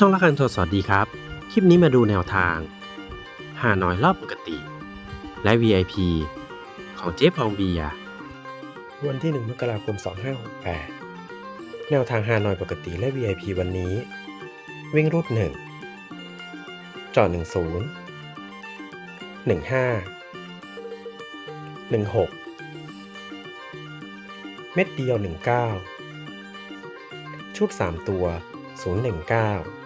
ช่องละคันโทรสวัสดีครับ คลิปนี้มาดูแนวทางหาน้อยรอบปกติ และ VIP ของเจ๊ฟองเบียวันที่ 1 มกราคม 2568 แนวทางหาน้อยปกติและ VIP วันนี้ วิ่งรูด1จอด10 15 16 เม็ดเดียว 19 ชุด 3 ตัว019